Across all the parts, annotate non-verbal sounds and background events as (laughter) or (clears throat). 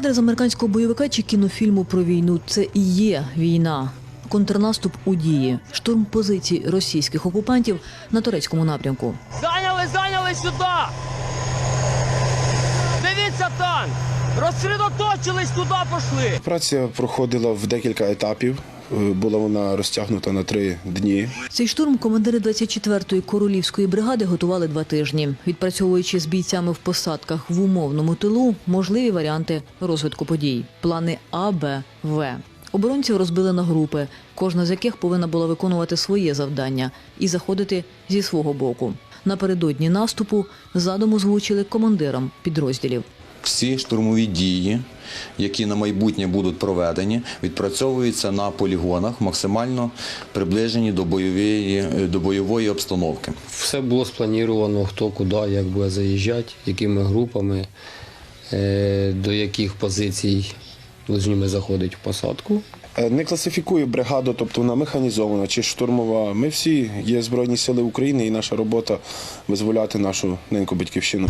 спішуємося. Це не кадр з американського бойовика чи кінофільму про війну. Це і є війна. Контрнаступ у дії, штурм позицій російських окупантів на турецькому напрямку. Зайняли, зайняли сюди. Дивіться танк. Розсредоточились туди пішли. Праця проходила в декілька етапів. Була вона розтягнута на три дні. Цей штурм командири 24-ї королівської бригади готували два тижні, відпрацьовуючи з бійцями в посадках в умовному тилу можливі варіанти розвитку подій. Плани А, Б, В. Оборонців розбили на групи, кожна з яких повинна була виконувати своє завдання і заходити зі свого боку. Напередодні наступу задум озвучили командирам підрозділів. Всі штурмові дії, які на майбутнє будуть проведені, відпрацьовуються на полігонах, максимально приближені до бойової, до бойової обстановки. Все було сплановано, хто куди, як буде заїжджати, якими групами, е, до яких позицій ми заходити в посадку. Е, Не класифікую бригаду, тобто вона механізована чи штурмова. Ми всі є Збройні Сили України і наша робота визволяти нашу неньку батьківщину.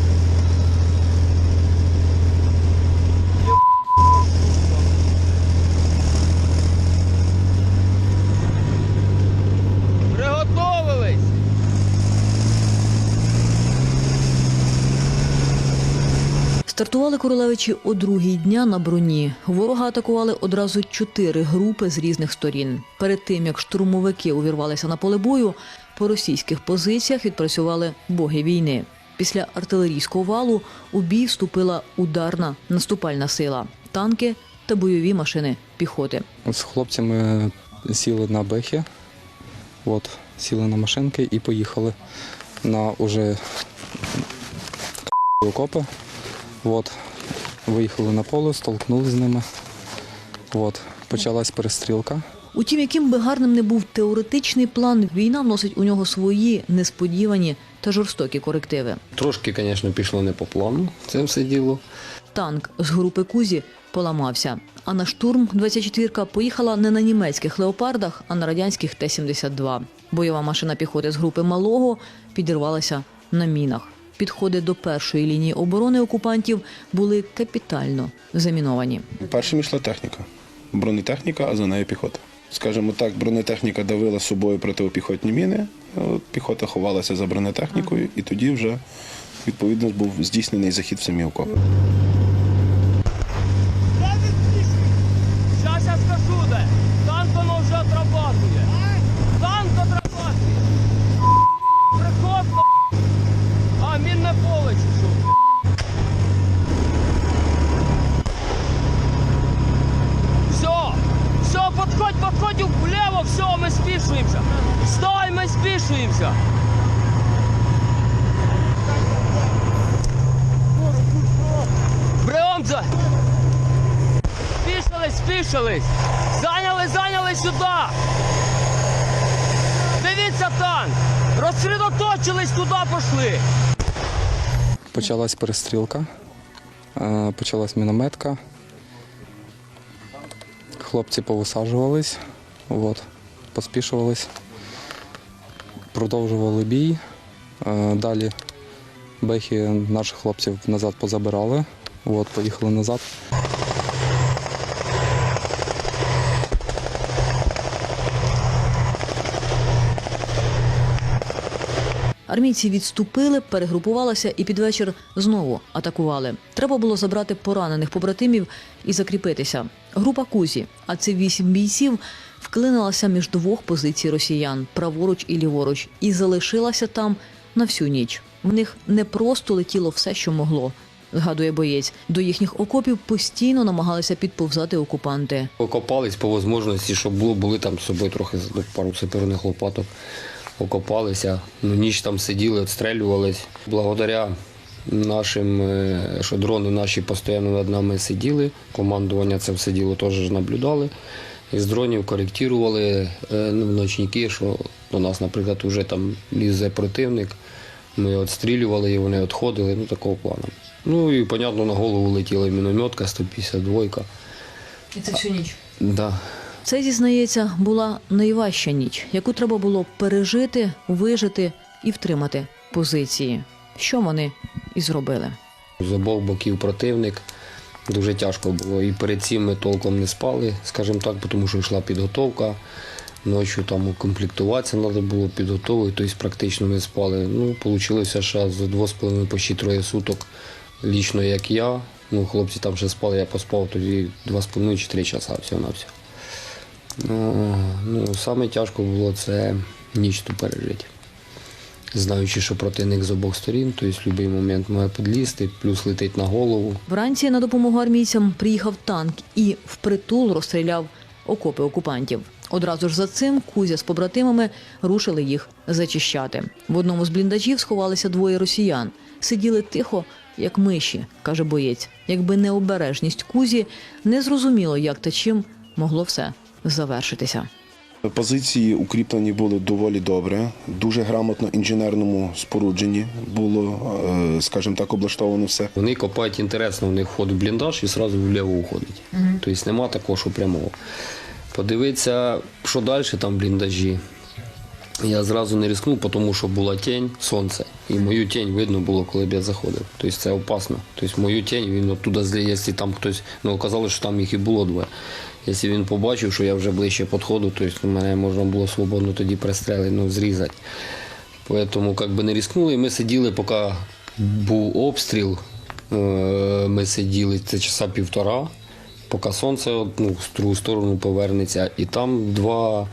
Стартували королевичі о другій дня на броні. Ворога атакували одразу чотири групи з різних сторін. Перед тим як штурмовики увірвалися на поле бою, по російських позиціях відпрацювали боги війни. Після артилерійського валу у бій вступила ударна наступальна сила, танки та бойові машини піхоти. З хлопцями сіли на бехи, от, сіли на машинки і поїхали на уже окопи. От, виїхали на поле, столкнули з ними. От, почалась перестрілка. Утім, яким би гарним не був теоретичний план, війна вносить у нього свої несподівані та жорстокі корективи. Трошки, звісно, пішло не по плану це все діло. Танк з групи Кузі поламався. А на штурм 24-ка поїхала не на німецьких леопардах, а на радянських Т-72. Бойова машина піхоти з групи Малого підірвалася на мінах. Підходи до першої лінії оборони окупантів були капітально заміновані. Першим йшла техніка. Бронетехніка, а за нею піхота. Скажімо так, бронетехніка давила собою протипіхотні міни, от піхота ховалася за бронетехнікою, і тоді вже відповідно був здійснений захід в самі окопи. Зараз я скажу де. Танк воно вже отрабатує. Танк отрабатує. Приход. А, мінне поле чи що? Все, все, подходь, подходь влево, все, ми спішуємося. Стой, ми спішуємося. Бреонза! Спішились, спішились! Зайняли, зайняли сюди! Дивіться танк! Розсредоточились туди пішли! Почалась перестрілка, е, почалась мінометка. Хлопці повисаджувались, от, поспішувались, продовжували бій. Е, Далі бехи наших хлопців назад позабирали, от, поїхали назад. Армійці відступили, перегрупувалися і під вечір знову атакували. Треба було забрати поранених побратимів і закріпитися. Група Кузі, а це вісім бійців, вклинилася між двох позицій росіян праворуч і ліворуч, і залишилася там на всю ніч. В них не просто летіло все, що могло. Згадує боєць, до їхніх окопів постійно намагалися підповзати окупанти. Окопались по можливості, щоб було, були там з собою трохи пару саперних лопаток. Окопалися, ну, ніч там сиділи, відстрелювались. Благодаря нашим, е, що дрони наші постійно над нами сиділи, командування це все діло теж наблюдали. З дронів коректували е, ну, ночники, що до нас, наприклад, вже там лізе противник. Ми відстрілювали і вони відходили, ну такого плану. Ну і, понятно, на голову летіла мінометка 152. І це всю ніч. Да. Це зізнається була найважча ніч, яку треба було пережити, вижити і втримати позиції. Що вони і зробили. З обох боків противник. Дуже тяжко було. І перед цим ми толком не спали, скажімо так, тому що йшла підготовка. Ночі там укомплектуватися треба було підготовити, тобто практично ми спали. Ну, вийшло ще за два з половиною почти троє суток. Лічно як я. Ну, хлопці там ще спали, я поспав тоді два з половиною чи три часа всього на все. Ну, ну, саме тяжко було це ніч ту пережити. Знаючи, що противник з обох сторін, тобто в будь-який момент має підлізти, плюс летить на голову. Вранці на допомогу армійцям приїхав танк і впритул розстріляв окопи окупантів. Одразу ж за цим Кузя з побратимами рушили їх зачищати. В одному з бліндажів сховалися двоє росіян. Сиділи тихо, як миші, каже боєць. Якби не обережність Кузі, не зрозуміло, як та чим могло все завершитися. Позиції укріплені були доволі добре, дуже грамотно інженерному спорудженні було, е, скажімо так, облаштовано все. Вони копають інтересно, у них вход в бліндаж і одразу вліво уходить. Тобто нема такого, що прямого. Подивитися, що далі там в бліндажі. Я зразу не рискнув, тому що була тінь, сонце. І мою тінь видно було, коли б я заходив. Тобто це опасно. Тобто мою тінь він оттуда злі, якщо там хтось, ну казали, що там їх і було двоє. Якщо він побачив, що я вже ближче підходу, то мене можна було свободно тоді пристрелити, ну, зрізати. Тому як би не рискнули. І ми сиділи, поки був обстріл. е, Ми сиділи це часа півтора, поки сонце ну, в другу сторону повернеться. І там два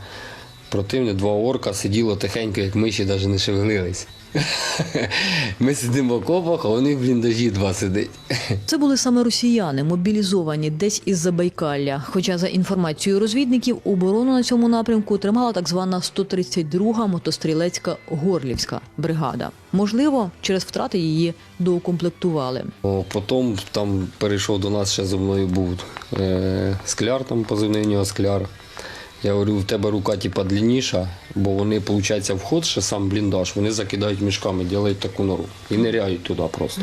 противні, два орка сиділо тихенько, як миші навіть не шевелились. (laughs) Ми сидимо в окопах, а вони в бліндажі два сидять. Це були саме росіяни, мобілізовані десь із Забайкалля. Хоча, за інформацією розвідників, оборону на цьому напрямку тримала так звана 132-га мотострілецька Горлівська бригада. Можливо, через втрати її доукомплектували. Потім там перейшов до нас ще зі мною був е, скляр, там позивний у нього скляр. Я говорю, в тебе рука типа длинніша, бо вони, виходить, вход ще сам бліндаж, вони закидають мішками, роблять таку нору і ниряють туди просто.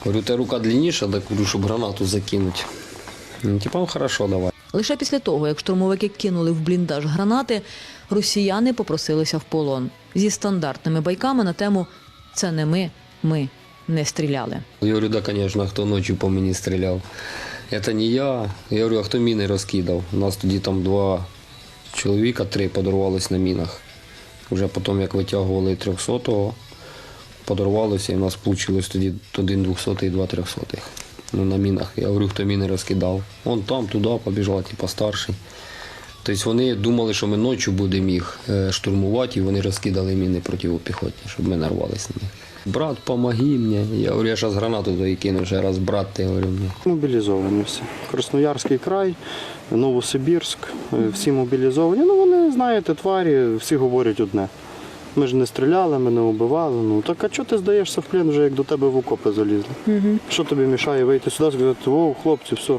Говорю, у тебе рука длинніша, так говорю, щоб гранату закинути. Ну, типа, ну, хорошо, давай. Лише після того, як штурмовики кинули в бліндаж гранати, росіяни попросилися в полон зі стандартними байками на тему Це не ми, ми не стріляли. Я говорю, да, а хто ночі по мені стріляв. Це не я. Я говорю, а хто міни розкидав? У нас тоді там два чоловіка, три подорвались на мінах. Вже потім, як витягували 300-го, подорвалося, і в нас вийшло тоді один 200 і два 300 Ну, на мінах. Я говорю, хто міни розкидав. Он там, туди побіжав, типу старший. Тобто вони думали, що ми ночі будемо їх е, штурмувати, і вони розкидали міни проти протипіхотні, щоб ми нарвалися на них. Брат, помоги мені. Я говорю, я зараз гранату туди кину, ще раз, брат, ти говорю мені. Мобілізовані всі. Красноярський край, Новосибірськ, е, всі мобілізовані. Ну вони, знаєте, тварі, всі говорять одне. Ми ж не стріляли, ми не вбивали. Ну так а чого ти здаєшся в плен, вже як до тебе в окопи залізли? Угу. Що тобі мішає вийти сюди, сказати, о, хлопці, все,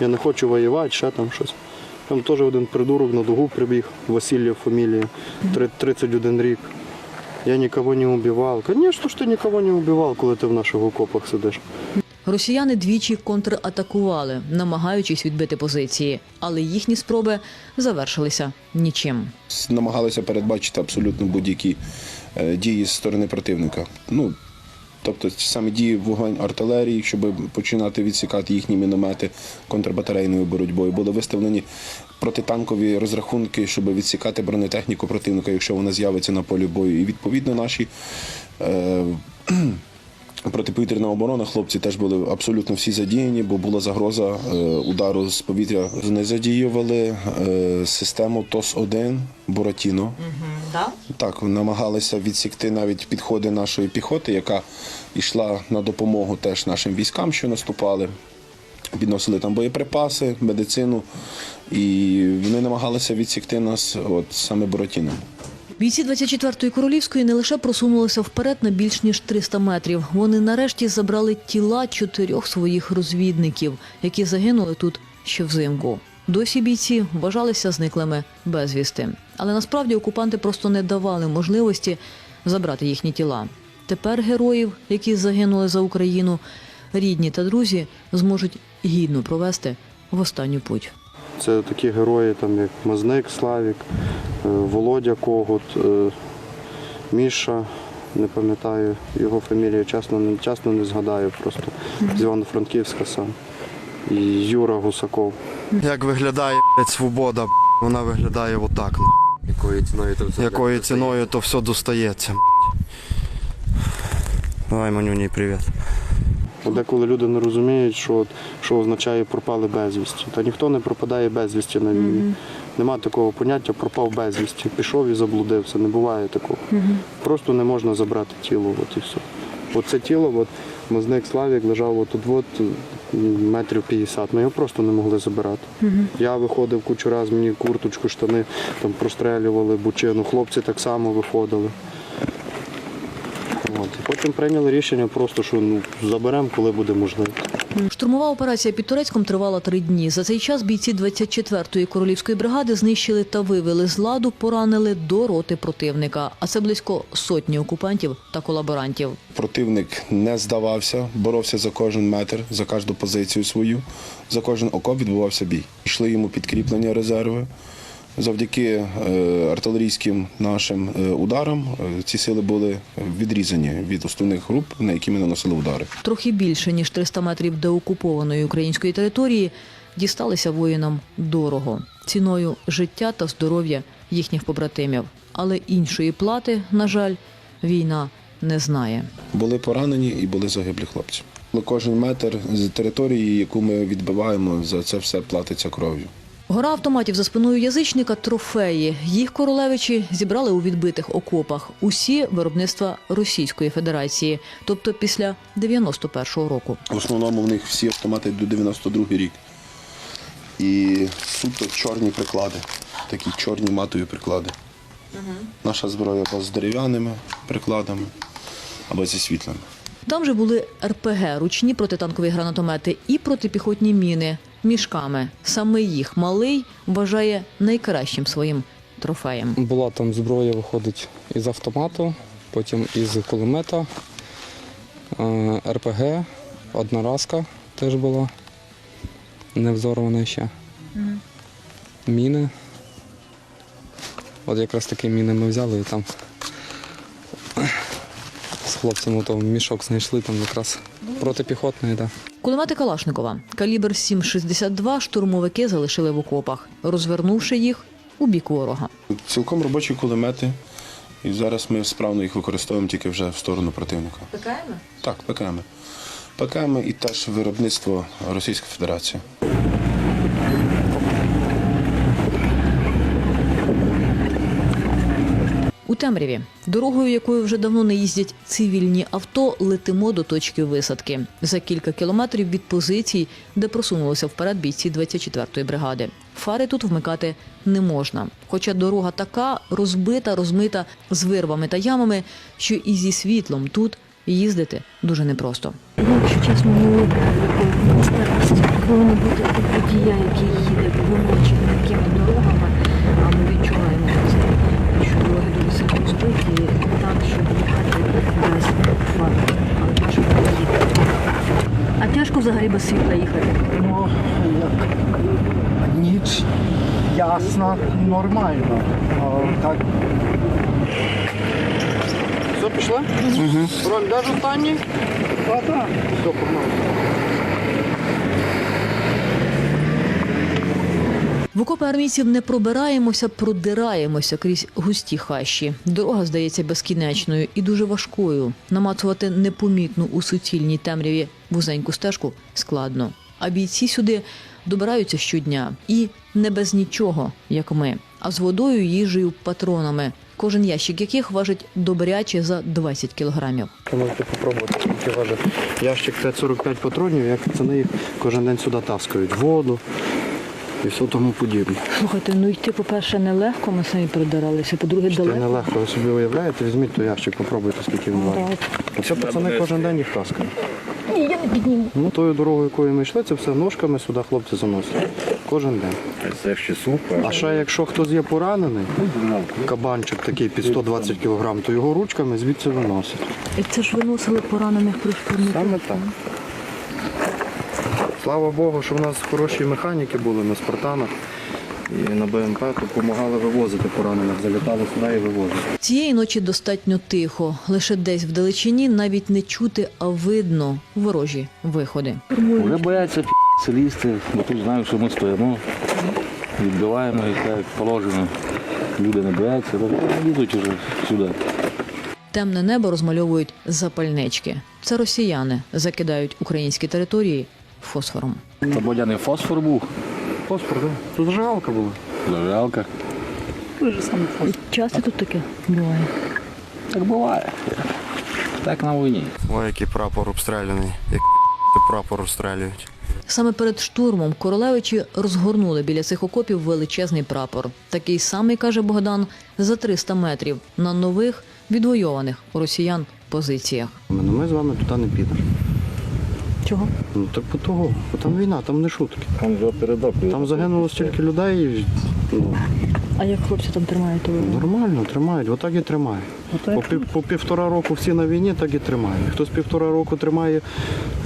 я не хочу воювати, ще там щось. Там теж один придурок на дугу прибіг, Васильєв фамілія, три- 31 рік. Я нікого не вбивав. Звісно ж ти нікого не вбивав, коли ти в наших окопах сидиш. Росіяни двічі контратакували, намагаючись відбити позиції, але їхні спроби завершилися нічим. намагалися передбачити абсолютно будь-які е, дії з сторони противника. Ну, тобто саме дії вогонь артилерії, щоб починати відсікати їхні міномети контрбатарейною боротьбою. Були виставлені протитанкові розрахунки, щоб відсікати бронетехніку противника, якщо вона з'явиться на полі бою. І відповідно наші. Е, (clears throat) Протиповітряна оборона, хлопці теж були абсолютно всі задіяні, бо була загроза е, удару з повітря. Вони задіювали е, систему ТОС-1 Буратіно. Так, намагалися відсікти навіть підходи нашої піхоти, яка йшла на допомогу теж нашим військам, що наступали. Підносили там боєприпаси, медицину, і вони намагалися відсікти нас от саме Буратіном. Бійці 24-ї королівської не лише просунулися вперед на більш ніж 300 метрів. Вони нарешті забрали тіла чотирьох своїх розвідників, які загинули тут ще взимку. Досі бійці вважалися зниклими безвісти. Але насправді окупанти просто не давали можливості забрати їхні тіла. Тепер героїв, які загинули за Україну, рідні та друзі зможуть гідно провести в останню путь. Це такі герої, там, як Мазник Славік, е, Володя Когут, е, Міша, не пам'ятаю його фамілію, чесно, не- чесно не згадаю просто. З Івано-Франківська сам. і Юра Гусаков. Як виглядає свобода, вона виглядає отак. Якою ціною то все? Якою ціною то все достається. Давай, Манюні, привіт. Деколи люди не розуміють, що, от- що означає пропали безвісті. Та ніхто не пропадає безвісті на війні. Нема такого поняття пропав безвісті. Пішов і заблудився. Не буває такого. Просто не можна забрати тіло. От і все. Оце тіло, от, мазник Славік лежав от, от, метрів 50. Ми його просто не могли забирати. Я виходив кучу разів, мені курточку, штани там прострелювали, бучину. Хлопці так само виходили. От. Потім прийняли рішення просто, що ну, заберемо, коли буде можливо. Штурмова операція під Турецьком тривала три дні. За цей час бійці 24-ї королівської бригади знищили та вивели з ладу, поранили до роти противника. А це близько сотні окупантів та колаборантів. Противник не здавався, боровся за кожен метр, за кожну позицію свою, за кожен окоп відбувався бій. Йшли йому підкріплення резерви. Завдяки е, артилерійським нашим е, ударам е, ці сили були відрізані від основних груп, на які ми наносили удари. Трохи більше ніж 300 метрів деокупованої української території дісталися воїнам дорого ціною життя та здоров'я їхніх побратимів. Але іншої плати, на жаль, війна не знає. Були поранені і були загиблі хлопці. Кожен метр з території, яку ми відбиваємо, за це все платиться кров'ю. Гора автоматів за спиною язичника трофеї. Їх королевичі зібрали у відбитих окопах. Усі виробництва Російської Федерації, тобто після 91-го року. В основному в них всі автомати до 92 рік. І суто чорні приклади, такі чорні матові приклади. Наша зброя або з дерев'яними прикладами, або зі світлими. Там же були РПГ, ручні протитанкові гранатомети і протипіхотні міни мішками. Саме їх малий вважає найкращим своїм трофеєм. Була там зброя, виходить із автомату, потім із кулемета, е, РПГ, одноразка теж була, не взорвана ще. Міни. От якраз такі міни ми взяли і там з хлопцями то мішок знайшли, там якраз протипіхотний, так. Да. Кулемети Калашникова, калібр 7,62 штурмовики залишили в окопах, розвернувши їх у бік ворога. Цілком робочі кулемети. І зараз ми справно їх використовуємо тільки вже в сторону противника. ПКМ? Так, ПКМ. ПКМ і теж виробництво Російської Федерації. Темряві, дорогою, якою вже давно не їздять цивільні авто, летимо до точки висадки за кілька кілометрів від позицій, де просунулися вперед бійці 24-ї бригади. Фари тут вмикати не можна, хоча дорога така розбита, розмита з вирвами та ямами, що і зі світлом тут їздити дуже непросто. Якщо чесно, повинна бути у водія, який їде по вимоченим такими дорогами, а ми відчуваємо це, що дороги розбиті, так, щоб їхати без фар. Але наша їхати. А тяжко взагалі без світла їхати. Ну, як ніч ясна, нормально. А так Все, пішли? Угу. Роль, де ж останній? а, так. Все, погнали. В окопи армійців не пробираємося, продираємося крізь густі хащі. Дорога здається безкінечною і дуже важкою. Намацувати непомітну у суцільній темряві вузеньку стежку складно. А бійці сюди добираються щодня і не без нічого, як ми, а з водою, їжею, патронами. Кожен ящик яких важить добряче за 20 кілограмів. Ви Можете попробувати, скільки важить ящик 545 патронів, як це їх кожен день сюди таскають. Воду і все тому подібне. Слухайте, ну йти, по-перше, нелегко, ми самі придиралися, по-друге, Це нелегко, ви собі уявляєте, візьміть той ящик, попробуйте, скільки він важить. Це пацани кожен день їх таскають. Ні, я не підніму. Ну, тою дорогою, якою ми йшли, це все ножками сюди хлопці заносять. Кожен день. Це ще супер. А ще якщо хтось є поранений, кабанчик такий під 120 кг, то його ручками звідси виносять. І це ж виносили поранених при штурмі. Саме так. Слава Богу, що в нас хороші механіки були на спартанах. і на БМП, допомагали вивозити поранених, залітали сюди і вивозили. Цієї ночі достатньо тихо. Лише десь вдалечині навіть не чути, а видно ворожі виходи. Вже бояться лізти, бо тут знають, що ми стоїмо, відбиваємо їх як положено. Люди не бояться, так вони лізуть вже сюди. Темне небо розмальовують запальнички. Це росіяни закидають українські території фосфором. Це бодяний фосфор був, Фосфор, так? Тут зажигалка була. зажигалка. Часто тут таке буває. Так буває. Так на війні. Ой, який прапор обстріляний, як прапор обстрілюють. Саме перед штурмом королевичі розгорнули біля цих окопів величезний прапор. Такий самий, каже Богдан, за 300 метрів на нових відвойованих у росіян позиціях. Ну, ми з вами туди не підемо. Чого? Ну так по того, бо там війна, там не шутки. Там вже передав. Там загинуло стільки людей. Ну, А як хлопці там тримають? то ви- нормально, тримають, отак і тримають. По, пів, по півтора року всі на війні, так і тримають. Хтось півтора року тримає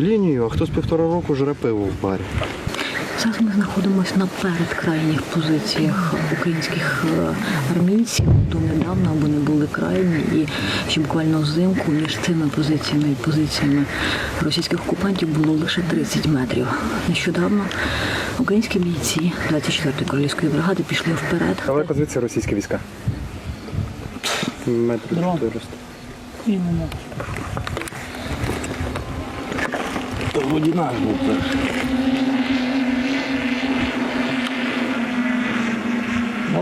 лінію, а хтось півтора року жре пиво в барі. Зараз ми знаходимося на передкрайніх позиціях українських е, армійців. Донедавна вони були крайні і ще буквально взимку між цими позиціями і позиціями російських окупантів було лише 30 метрів. Нещодавно українські бійці 24-ї королівської бригади пішли вперед. Далеко звідси російські війська. Метрів 400. То водіна був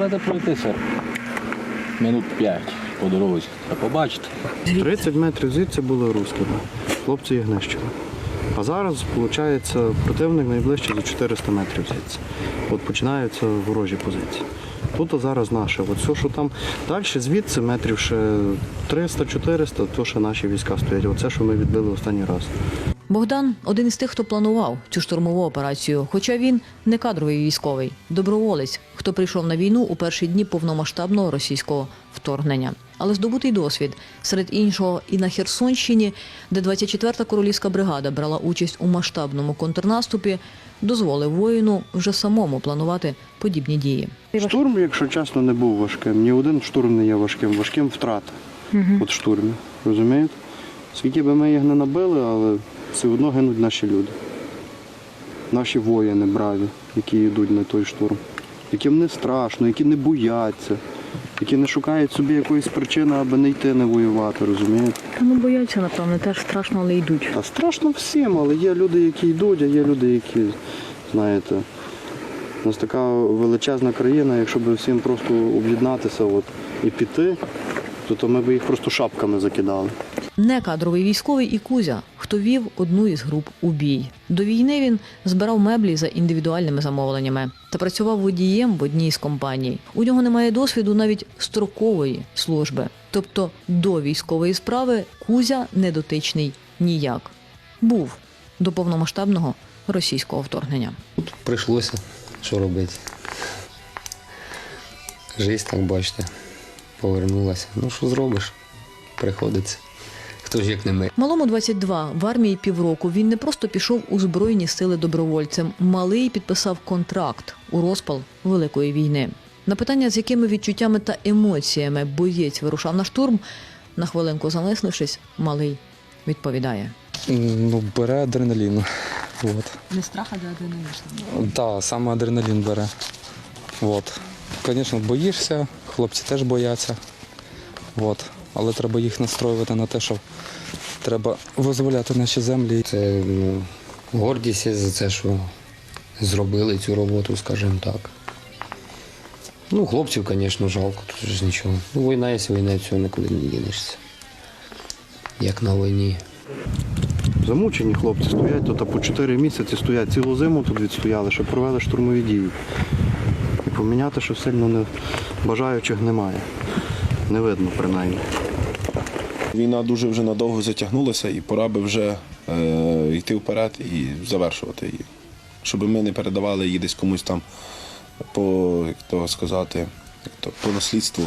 Можете пройтися минут 5 по дорозі, та побачите. 30 метрів звідси були русські, хлопці їх нищили. А зараз, виходить, противник найближче за 400 метрів звідси. От починаються ворожі позиції. Тут а зараз наше. От все, що там далі, звідси метрів ще 300-400, то ще наші війська стоять. Оце, що ми відбили останній раз. Богдан один із тих, хто планував цю штурмову операцію, хоча він не кадровий військовий, доброволець, хто прийшов на війну у перші дні повномасштабного російського вторгнення. Але здобутий досвід серед іншого і на Херсонщині, де 24-та королівська бригада брала участь у масштабному контрнаступі, дозволив воїну вже самому планувати подібні дії. Штурм, якщо чесно, не був важким. Ні один штурм не є важким. Важким втрата от штурмів. Розумієте? Скільки би ми їх не набили, але все одно гинуть наші люди. Наші воїни браві, які йдуть на той штурм, яким не страшно, які не бояться, які не шукають собі якоїсь причини, аби не йти не воювати, розумієте? Та ну бояться, напевно, теж страшно, але йдуть. Та страшно всім, але є люди, які йдуть, а є люди, які, знаєте, у нас така величезна країна, якщо б всім просто об'єднатися от, і піти, то, то ми б їх просто шапками закидали. Не кадровий військовий і Кузя, хто вів одну із груп у бій. До війни він збирав меблі за індивідуальними замовленнями та працював водієм в одній з компаній. У нього немає досвіду навіть строкової служби. Тобто до військової справи Кузя не дотичний ніяк. Був до повномасштабного російського вторгнення. Тут прийшлося, що робити. Жизнь, так бачите, повернулася. Ну що зробиш? Приходиться. Хто ж як не ми. Малому 22, в армії півроку. Він не просто пішов у збройні сили добровольцем. Малий підписав контракт у розпал Великої війни. На питання, з якими відчуттями та емоціями боєць вирушав на штурм, на хвилинку замислившись, малий відповідає. Ну, бере адреналін. От. Не страх, а адреналін. Так, саме адреналін бере. От. Звісно, боїшся, хлопці теж бояться. От. Але треба їх настроювати на те, що треба визволяти наші землі. Це ну, гордість за це, що зробили цю роботу, скажімо так. Ну, хлопців, звісно, жалко, тут ж нічого. Ну, війна є війна, цього нікуди не дінешся. Як на війні. Замучені хлопці стоять тут, по 4 місяці стоять. Цілу зиму тут відстояли, щоб провели штурмові дії. І поміняти, що сильно не бажаючих немає. Не видно принаймні. Війна дуже вже надовго затягнулася, і пора би вже е, йти вперед і завершувати її. Щоб ми не передавали її десь комусь там по, як то сказати, як то, по наслідству.